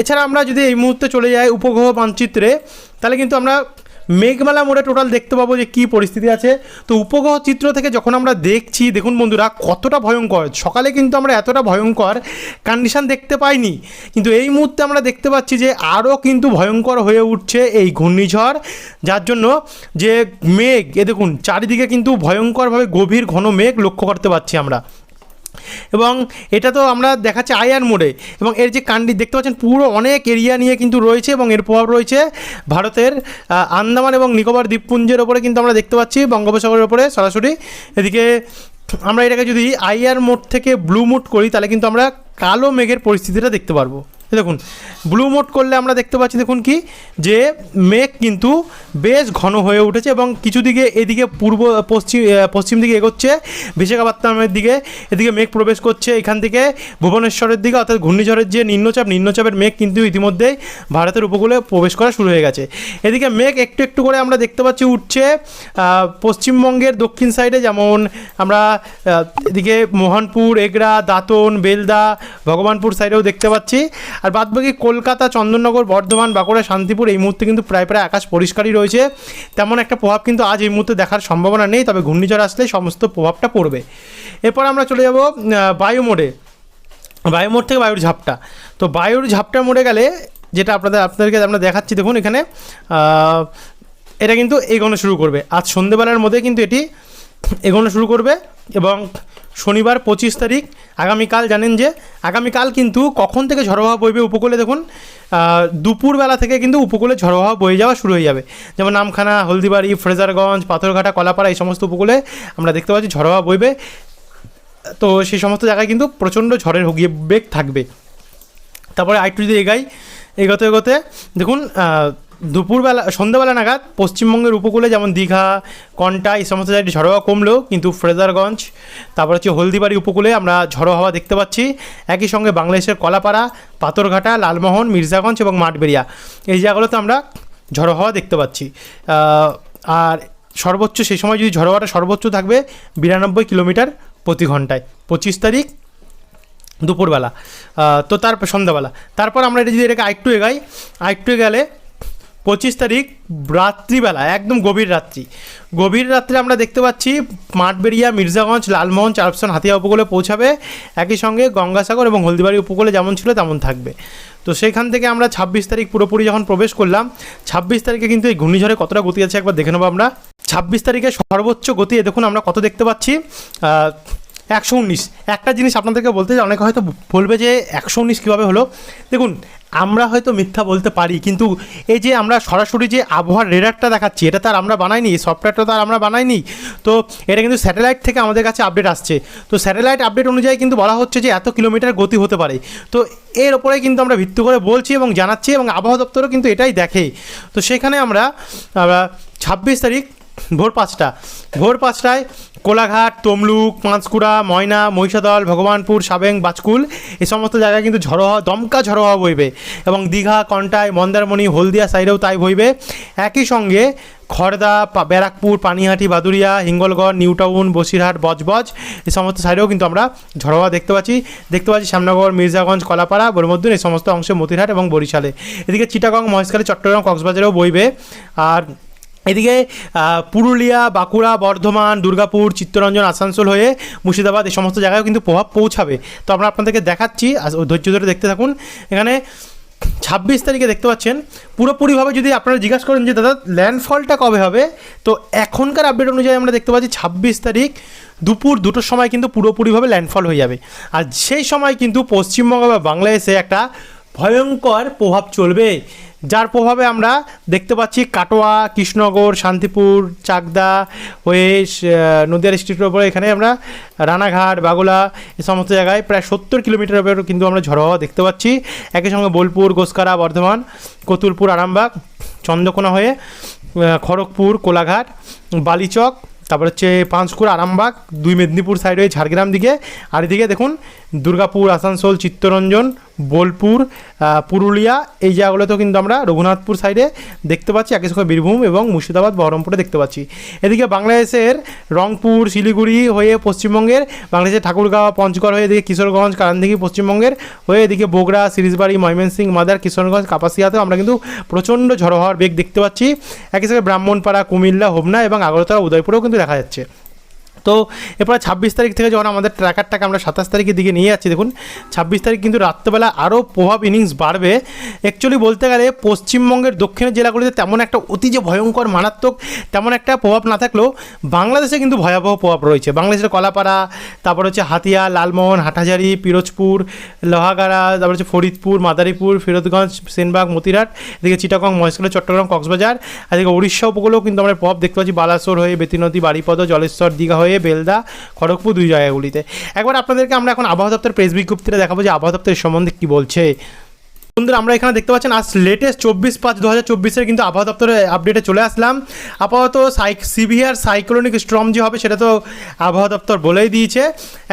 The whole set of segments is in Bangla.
এছাড়া আমরা যদি এই মুহূর্তে চলে যাই উপগ্রহ মানচিত্রে, তাহলে কিন্তু আমরা মেঘমালা মোড়ে টোটাল দেখতে পাবো যে কী পরিস্থিতি আছে। তো উপগ্রহ চিত্র থেকে যখন আমরা দেখছি, দেখুন বন্ধুরা, কতটা ভয়ঙ্কর। সকালে কিন্তু আমরা এতটা ভয়ঙ্কর কন্ডিশন দেখতে পাইনি। কিন্তু এই মুহূর্তে আমরা দেখতে পাচ্ছি যে আরও কিন্তু ভয়ঙ্কর হয়ে উঠছে এই ঘূর্ণিঝড়, যার জন্য যে মেঘ, এ দেখুন, চারিদিকে কিন্তু ভয়ঙ্করভাবে গভীর ঘন মেঘ লক্ষ্য করতে পারছি আমরা। এবং এটা তো আমরা দেখাচ্ছি আয়ার মোড়ে। এবং এর যে কান্ডি, দেখতে পাচ্ছেন পুরো অনেক এরিয়া নিয়ে কিন্তু রয়েছে এবং এর প্রভাব রয়েছে ভারতের আন্দামান এবং নিকোবর দ্বীপপুঞ্জের ওপরে কিন্তু আমরা দেখতে পাচ্ছি বঙ্গোপসাগরের ওপরে সরাসরি। এদিকে আমরা এটাকে যদি আইআর মোড থেকে ব্লু মোড করি, তাহলে কিন্তু আমরা কালো মেঘের পরিস্থিতিটা দেখতে পারব। দেখুন ব্লু মোড করলে আমরা দেখতে পাচ্ছি, দেখুন কি? যে মেঘ কিন্তু বেশ ঘন হয়ে উঠেছে এবং কিছু দিকে এদিকে পূর্ব, পশ্চিম পশ্চিম দিকে এগোচ্ছে। বিশাখাপত্তনমের দিকে এদিকে মেঘ প্রবেশ করছে। এখান থেকে ভুবনেশ্বরের দিকে, অর্থাৎ ঘূর্ণিঝড়ের যে নিম্নচাপ, নিম্নচাপের মেঘ কিন্তু ইতিমধ্যেই ভারতের উপকূলে প্রবেশ করা শুরু হয়ে গেছে। এদিকে মেঘ একটু একটু করে আমরা দেখতে পাচ্ছি উঠছে পশ্চিমবঙ্গের দক্ষিণ সাইডে যেমন আমরা এদিকে মোহনপুর এগরা দাঁতন, বেলদা, ভগবানপুর সাইডেও দেখতে পাচ্ছি। আর বাদবাকি কলকাতা, চন্দননগর, বর্ধমান, বাঁকুড়া, শান্তিপুর এই মুহূর্তে কিন্তু প্রায় প্রায় আকাশ পরিষ্কারই রয়েছে। তেমন একটা প্রভাব কিন্তু আজ এই মুহূর্তে দেখার সম্ভাবনা নেই, তবে ঘূর্ণিঝড় আসলে সমস্ত প্রভাবটা পড়বে। এরপর আমরা চলে যাব বায়ু মোডে। বায়ু মোড় থেকে বায়ুর ঝাপটা। তো বায়ুর ঝাপটা মোড়ে গেলে যেটা আপনাদের, আপনাদেরকে আমরা দেখাচ্ছি, দেখুন এখানে এটা কিন্তু এগোনো শুরু করবে। আজ সন্ধেবেলার মধ্যে কিন্তু এটি এগোনো শুরু করবে এবং শনিবার পঁচিশ তারিখ। আগামীকাল জানেন যে, আগামীকাল কিন্তু কখন থেকে ঝড়ো হাওয়া বইবে উপকূলে দেখুন দুপুরবেলা থেকে কিন্তু উপকূলে ঝড়ো বয়ে যাওয়া শুরু হয়ে যাবে। যেমন নামখানা, হলদিবাড়ি, ফ্রেজারগঞ্জ, পাথরঘাটা, কলাপাড়া এই সমস্ত উপকূলে আমরা দেখতে পাচ্ছি ঝড়ো বইবে। তো সেই সমস্ত জায়গায় কিন্তু প্রচণ্ড ঝড়ের হুগিয়ে বেগ থাকবে। তারপরে আরেকটু যদি এগাই, এগোতে এগোতে দেখুন দুপুরবেলা, সন্ধ্যাবেলা নাগাদ পশ্চিমবঙ্গের উপকূলে যেমন দীঘা, কন্টা, এই সমস্ত জায়গায় ঝড়ো হাওয়া কমলেও কিন্তু ফ্রেজারগঞ্জ, তারপর হচ্ছে হলদিবাড়ি উপকূলে আমরা ঝড়ো হাওয়া দেখতে পাচ্ছি। একই সঙ্গে বাংলাদেশের কলাপাড়া, পাথরঘাটা, লালমোহন, মির্জাগঞ্জ এবং মাঠবেরিয়া এই জায়গাগুলোতে আমরা ঝড়ো হাওয়া দেখতে পাচ্ছি। আর সর্বোচ্চ সেই সময় যদি ঝড়ো হাওয়াটা সর্বোচ্চ থাকবে, বিরানব্বই কিলোমিটার প্রতি ঘন্টায়, পঁচিশ তারিখ দুপুরবেলা। তো তার সন্ধ্যাবেলা। তারপর আমরা এটা যদি এটাকে আরেকটু এগাই, আরেকটু গেলে পঁচিশ তারিখ রাত্রিবেলা, একদম গভীর রাত্রি। গভীর রাত্রে আমরা দেখতে পাচ্ছি মাঠবেরিয়া মির্জাগঞ্জ, লালমোহন চারপসন হাতিয়া উপকূলে পৌঁছাবে। একই সঙ্গে গঙ্গাসাগর এবং হলদিবাড়ি উপকূলে যেমন ছিল তেমন থাকবে। তো সেখান থেকে আমরা ছাব্বিশ তারিখ পুরোপুরি যখন প্রবেশ করলাম, ছাব্বিশ তারিখে কিন্তু এই ঘূর্ণিঝড়ে কতটা গতি আছে একবার দেখে নেব আমরা। ছাব্বিশ তারিখে সর্বোচ্চ গতি দেখুন আমরা কত দেখতে পাচ্ছি একশো উনিশ। একটা জিনিস আপনাদেরকে বলতে অনেকে হয়তো বলবে যে একশো উনিশ কীভাবে হলো। দেখুন আমরা হয়তো মিথ্যা বলতে পারি, কিন্তু এই যে আমরা সরাসরি যে আবহাওয়ার রেডারটা দেখাচ্ছি, এটা তার আমরা বানাইনি সফটওয়্যারটা তার আমরা বানাইনি। তো এটা কিন্তু স্যাটেলাইট থেকে আমাদের কাছে আপডেট আসছে। তো স্যাটেলাইট আপডেট অনুযায়ী কিন্তু বলা হচ্ছে যে এত কিলোমিটার গতি হতে পারে। তো এর ওপরে কিন্তু আমরা ভিত্তি করে বলছি এবং জানাচ্ছি এবং আবহাওয়া দপ্তরও কিন্তু এটাই দেখে। তো সেখানে আমরা আমরা ছাব্বিশ তারিখ ভোর পাঁচটা। ভোর পাঁচটায় কোলাঘাট, তমলুক, পাঁচকুড়া, ময়না, মহিষাদল, ভগবানপুর, সাবেং, বাজকুল এই সমস্ত জায়গায় কিন্তু ঝড়ো হওয়া, দমকা ঝড়ো হওয়া বইবে। এবং দীঘা, কন্টাই, মন্দারমণি, হলদিয়া সাইডেও তাই বইবে। একই সঙ্গে খড়দা ব্যারাকপুর, পানিহাটি বাদুরিয়া হিঙ্গলগড়, নিউটাউন, বসিরহাট, বজবজ এই সমস্ত সাইডেও কিন্তু আমরা ঝড়ো হওয়া দেখতে পাচ্ছি। দেখতে পাচ্ছি শ্যামনগর, মির্জাগঞ্জ, কলাপাড়া বরমদ্দুন এই সমস্ত অংশে মতিরহাট এবং বরিশালে। এদিকে চিটাগং, মহেশখালী, চট্টগ্রাম, কক্সবাজারেও বইবে। আর এদিকে পুরুলিয়া, বাঁকুড়া, বর্ধমান, দুর্গাপুর, চিত্তরঞ্জন, আসানসোল হয়ে মুর্শিদাবাদ এই সমস্ত জায়গায়ও কিন্তু প্রভাব পৌঁছাবে। তো আমরা আপনাদেরকে দেখাচ্ছি ধৈর্য ধরে দেখতে থাকুন। এখানে ছাব্বিশ তারিখে দেখতে পাচ্ছেন, পুরোপুরিভাবে যদি আপনারা জিজ্ঞাসা করেন যে, দাদা ল্যান্ডফলটা কবে হবে? তো এখনকার আপডেট অনুযায়ী আমরা দেখতে পাচ্ছি, ছাব্বিশ তারিখ দুপুর দুটোর সময় কিন্তু পুরোপুরিভাবে ল্যান্ডফল হয়ে যাবে। আর সেই সময় কিন্তু পশ্চিমবঙ্গ বা বাংলাদেশে একটা ভয়ঙ্কর প্রভাব চলবে। যার প্রভাবে আমরা দেখতে পাচ্ছি কাটোয়া, কৃষ্ণনগর, শান্তিপুর, চাকদা হয়ে নদিয়া ডিস্ট্রিক্টের উপরে এখানে আমরা রানাঘাট, বাগুলা, এ সমস্ত জায়গায় প্রায় সত্তর কিলোমিটার উপরে কিন্তু আমরা ঝড়ো হওয়া দেখতে পাচ্ছি। একই সঙ্গে বোলপুর গোসকারা বর্ধমান, কতুলপুর, আরামবাগ, চন্দ্রকোনা হয়ে খড়গপুর, কোলাঘাট, বালিচক, তারপর হচ্ছে পাঁশকুড়া আরামবাগ, দুই মেদিনীপুর সাইড হয়ে ঝাড়গ্রাম দিকে। আর এদিকে দেখুন, দুর্গাপুর, আসানসোল, চিত্তরঞ্জন বোলপুর পুরুলিয়া, এই জায়গাগুলোতেও কিন্তু আমরা রঘুনাথপুর সাইডে দেখতে পাচ্ছি। একই সঙ্গে বীরভূম এবং মুর্শিদাবাদ, বহরমপুরে দেখতে পাচ্ছি। এদিকে বাংলাদেশের রংপুর, শিলিগুড়ি হয়ে পশ্চিমবঙ্গের, বাংলাদেশের ঠাকুরগাঁও, পঞ্চগড় হয়ে এদিকে কিশোরগঞ্জ কারান্দিঘি পশ্চিমবঙ্গের হয়ে এদিকে বগুড়া, সিরিজবাড়ি, ময়মনসিংহ, মাদার, কিশোরগঞ্জ, কাপাসিয়াতেও আমরা কিন্তু প্রচণ্ড ঝড়ো হওয়ার বেগ দেখতে পাচ্ছি। একই সঙ্গে ব্রাহ্মণপাড়া, কুমিল্লা, হোমনা এবং আগরতলা, উদয়পুরেও কিন্তু দেখা যাচ্ছে। তো এরপরে ছাব্বিশ তারিখ থেকে যখন আমাদের ট্র্যাকারটাকে আমরা সাতাশ তারিখের দিকে নিয়ে যাচ্ছি, দেখুন, ছাব্বিশ তারিখ কিন্তু রাত্রেবেলা আরও প্রভাব ইনিংস বাড়বে। অ্যাকচুয়ালি বলতে গেলে পশ্চিমবঙ্গের দক্ষিণের জেলাগুলিতে তেমন একটা অতি যে ভয়ঙ্কর, মারাত্মক, তেমন একটা প্রভাব না থাকলেও বাংলাদেশে কিন্তু ভয়াবহ প্রভাব রয়েছে। বাংলাদেশের কলাপাড়া, তারপর হচ্ছে হাতিয়া, লালমোহন, হাটহাজারি, পিরোজপুর, লোহাগাড়া, তারপর হচ্ছে ফরিদপুর, মাদারীপুর, ফিরোজগঞ্জ, সেনবাগ মতিরাট এদিকে চিটাগং, মহেশখালী, চট্টগ্রাম, কক্সবাজার এদিকে উড়িষ্যা উপকূলেও কিন্তু আমরা প্রভাব দেখতে পাচ্ছি। বালাসোর হয়ে বেতিনদী বাড়িপদ জলেশ্বর, দীঘা হয়ে বেলদা, খড়গপুর দুই জায়গাগুলিতে। একবার আপনাদেরকে আমরা এখন আবহাওয়া দপ্তর প্রেস বিজ্ঞপ্তিতে দেখাবো যে আবহাওয়া দপ্তরের সম্বন্ধে কী বলছে। বন্ধুরা, আমরা এখানে দেখতে পাচ্ছেন আজ লেটেস্ট চব্বিশ পাঁচ দু হাজার চব্বিশের কিন্তু আবহাওয়া দপ্তরের আপডেটে চলে আসলাম। আপাতত সাইক সিভিয়ার সাইক্লোনিক স্ট্রম যে হবে সেটা তো আবহাওয়া দপ্তর বলেই দিয়েছে।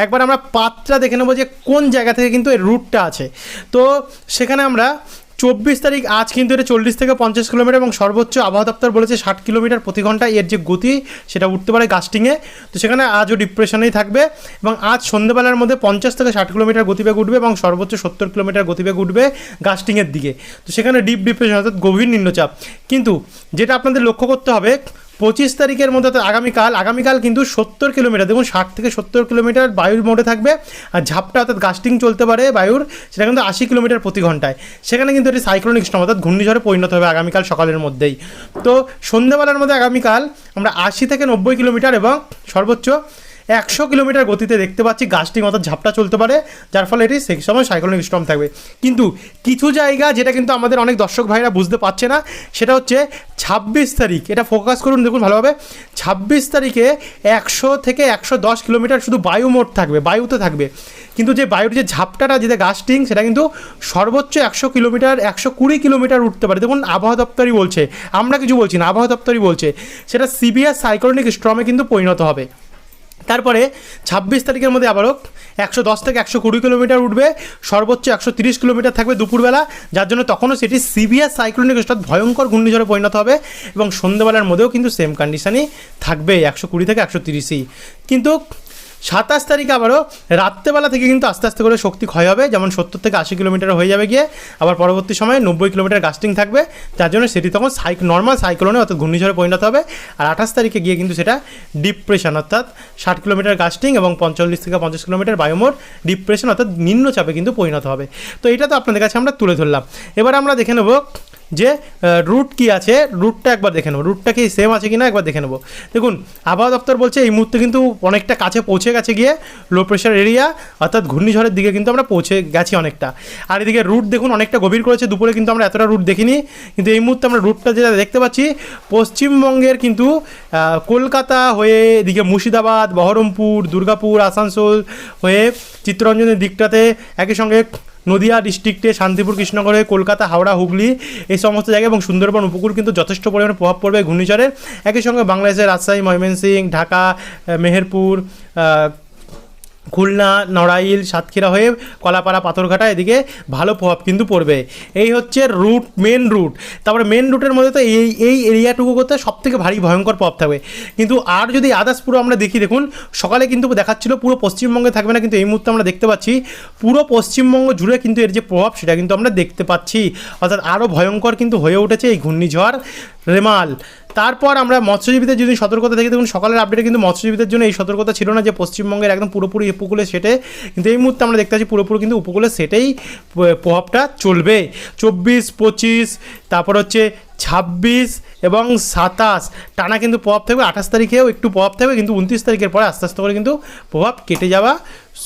একবার আমরা পাতটা দেখে নেব যে কোন জায়গা থেকে কিন্তু এর রুটটা আছে। তো সেখানে আমরা চব্বিশ তারিখ আজ কিন্তু এটা চল্লিশ থেকে পঞ্চাশ কিলোমিটার এবং সর্বোচ্চ আবহাওয়া দপ্তর বলেছে ষাট কিলোমিটার প্রতি ঘন্টায় এর যে গতি সেটা উঠতে পারে গাস্টিংয়ে তো সেখানে আজও ডিপ্রেশনেই থাকবে এবং আজ সন্ধ্যেবেলার মধ্যে পঞ্চাশ থেকে ষাট কিলোমিটার গতিবেগ উঠবে এবং সর্বোচ্চ সত্তর কিলোমিটার গতিবেগ উঠবে গাস্টিংয়ের দিকে। তো সেখানে ডিপ ডিপ্রেশন অর্থাৎ গভীর নিম্নচাপ। কিন্তু যেটা আপনাদের লক্ষ্য করতে হবে পঁচিশ তারিখের মধ্যে তো আগামীকাল আগামীকাল কিন্তু সত্তর কিলোমিটার, দেখুন ষাট থেকে সত্তর কিলোমিটার বায়ুর মোডে থাকবে, আর ঝাপটা অর্থাৎ গাস্টিং চলতে পারে বায়ুর, সেটা কিন্তু আশি কিলোমিটার প্রতি ঘন্টায়। সেখানে কিন্তু এটি সাইক্লোনিক স্টম অর্থাৎ ঘূর্ণিঝড়ে পরিণত হবে আগামীকাল সকালের মধ্যেই। তো সন্ধ্যাবেলার মধ্যে আগামীকাল আমরা আশি থেকে নব্বই কিলোমিটার এবং সর্বোচ্চ একশো কিলোমিটার গতিতে দেখতে পাচ্ছি গাছটি অর্থাৎ ঝাপটা চলতে পারে, যার ফলে এটি সেই সময় সাইক্লোনিক স্টর্ম থাকবে। কিন্তু কিছু জায়গা যেটা কিন্তু আমাদের অনেক দর্শক ভাইরা বুঝতে পারছে না, সেটা হচ্ছে ছাব্বিশ তারিখ। এটা ফোকাস করুন, দেখুন ভালোভাবে। ছাব্বিশ তারিখে একশো থেকে একশো দশ কিলোমিটার শুধু বায়ু মোট থাকবে, বায়ুতে থাকবে। কিন্তু যে বায়ুর যে ঝাপটাটা যেটা গাছটিং, সেটা কিন্তু সর্বোচ্চ একশো কিলোমিটার, একশো কুড়ি কিলোমিটার উঠতে পারে। দেখুন, আবহাওয়া দপ্তরই বলছে, আমরা কিছু বলছি না, আবহাওয়া দপ্তরই বলছে, সেটা সিবিআর সাইক্লোনিক স্ট্রমে কিন্তু পরিণত হবে। তারপরে ছাব্বিশ তারিখের মধ্যে আবারও একশো দশ থেকে একশো কুড়ি কিলোমিটার উঠবে, সর্বোচ্চ একশো তিরিশ কিলোমিটার থাকবে দুপুরবেলা, যার জন্য তখনও সেটি সিভিয়ার সাইক্লোনিক অর্থাৎ ভয়ঙ্কর ঘূর্ণিঝড়ে পরিণত হবে এবং সন্ধ্যেবেলার মধ্যেও কিন্তু সেম কন্ডিশনই থাকবে একশো কুড়ি থেকে একশো তিরিশই। কিন্তু সাতাশ তারিখ আবারও রাত্রেবেলা থেকে কিন্তু আস্তে আস্তে করে শক্তি ক্ষয় হবে, যেমন সত্তর থেকে আশি কিলোমিটার হয়ে যাবে গিয়ে। আবার পরবর্তী সময়ে নব্বই কিলোমিটার গাস্টিং থাকবে তার জন্য সেটি তখন সাইক নর্মাল সাইক্লোনে অর্থাৎ ঘূর্ণিঝড়ে পরিণত হবে। আর আঠাশ তারিখে গিয়ে কিন্তু সেটা ডিপ্রেশন অর্থাৎ ষাট কিলোমিটার গাস্টিং এবং পঞ্চল্লিশ থেকে পঞ্চাশ কিলোমিটার বায়ুমোর ডিপ্রেশন অর্থাৎ নিম্নচাপে কিন্তু পরিণত হবে। তো এটা তো আপনাদের কাছে আমরা তুলে ধরলাম। এবার আমরা দেখে নেব যে রুট কি আছে রুটটা একবার দেখে নেব। রুটটা কি সেম আছে কি না একবার দেখে নেব। দেখুন, আবহাওয়া দপ্তর বলছে এই মুহূর্তে কিন্তু অনেকটা কাছে পৌঁছে গেছে গিয়ে লো প্রেশার এরিয়া অর্থাৎ ঘূর্ণিঝড়ের দিকে কিন্তু আমরা পৌঁছে গেছি অনেকটা। আর এদিকে রুট দেখুন অনেকটা গভীর করেছে, দুপুরে কিন্তু আমরা এতটা রুট দেখিনি। কিন্তু এই মুহূর্তে আমরা রুটটা যেটা দেখতে পাচ্ছি, পশ্চিমবঙ্গের কিন্তু কলকাতা হয়ে এদিকে মুর্শিদাবাদ, বহরমপুর, দুর্গাপুর, আসানসোল হয়ে চিত্তরঞ্জনের দিকটাতে একই সঙ্গে নদিয়া ডিস্ট্রিক্টে শান্তিপুর, কৃষ্ণনগরে, কলকাতা, হাওড়া, হুগলি এই সমস্ত জায়গায় এবং সুন্দরবন, উপকূল কিন্তু যথেষ্ট পরিমাণে প্রভাব পড়বে ঘূর্ণিঝড়ের একই সঙ্গে বাংলাদেশের রাজশাহী, ময়মনসিংহ, ঢাকা মেহেরপুর খুলনা, নড়াইল, সাতক্ষীরা হয়ে কলাপাড়া, পাথরঘাটা এদিকে ভালো প্রভাব কিন্তু পড়বে। এই হচ্ছে রুট মেন রুট তারপরে মেন রুটের মধ্যে তো এই এই এরিয়াটুকু করতে সব থেকে ভারী ভয়ঙ্কর প্রভাব থাকবে। কিন্তু আর যদি আদার্স পুরো আমরা দেখি, দেখুন, সকালে কিন্তু দেখাচ্ছিল পুরো পশ্চিমবঙ্গে থাকবে না, কিন্তু এই মুহূর্তে আমরা দেখতে পাচ্ছি, পুরো পশ্চিমবঙ্গ জুড়ে কিন্তু এর যে প্রভাব, সেটা কিন্তু আমরা দেখতে পাচ্ছি। অর্থাৎ আরও ভয়ঙ্কর কিন্তু হয়ে উঠেছে এই ঘূর্ণিঝড় রেমাল। তারপর আমরা মৎস্যজীবীদের যদি সতর্কতা দেখি দেখুন, সকালের আপডেটে কিন্তু মৎস্যজীবীদের জন্য এই সতর্কতা ছিল না যে পশ্চিমবঙ্গের একদম পুরোপুরি উপকূলে সেটে, কিন্তু এই মুহূর্তে আমরা দেখতে পাচ্ছি পুরোপুরি কিন্তু উপকূলে সেটেই প্রভাবটা চলবে। চব্বিশ, পঁচিশ, তারপর হচ্ছে ছাব্বিশ এবং সাতাশ। টানা কিন্তু প্রভাব থাকবে, আঠাশ তারিখেও একটু প্রভাব থাকবে, কিন্তু উনত্রিশ তারিখের পরে আস্তে আস্তে করে কিন্তু প্রভাব কেটে যাওয়া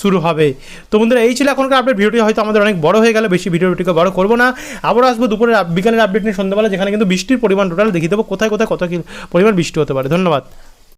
শুরু হবে। তো বন্ধুরা, এই ছিল এখনকার আপডেট ভিডিওটি হয়তো আমাদের অনেক বড় হয়ে গেল, বেশি ভিডিওটিকে বড় করব না। আবার আসব দুপুরের বিকালের আপডেট নিয়ে সন্ধ্যাবেলা, যেখানে কিন্তু বৃষ্টির পরিমাণ টোটাল দেখিয়ে দেবো, কোথায় কোথায় কত পরিমাণ বৃষ্টি হতে পারে। ধন্যবাদ।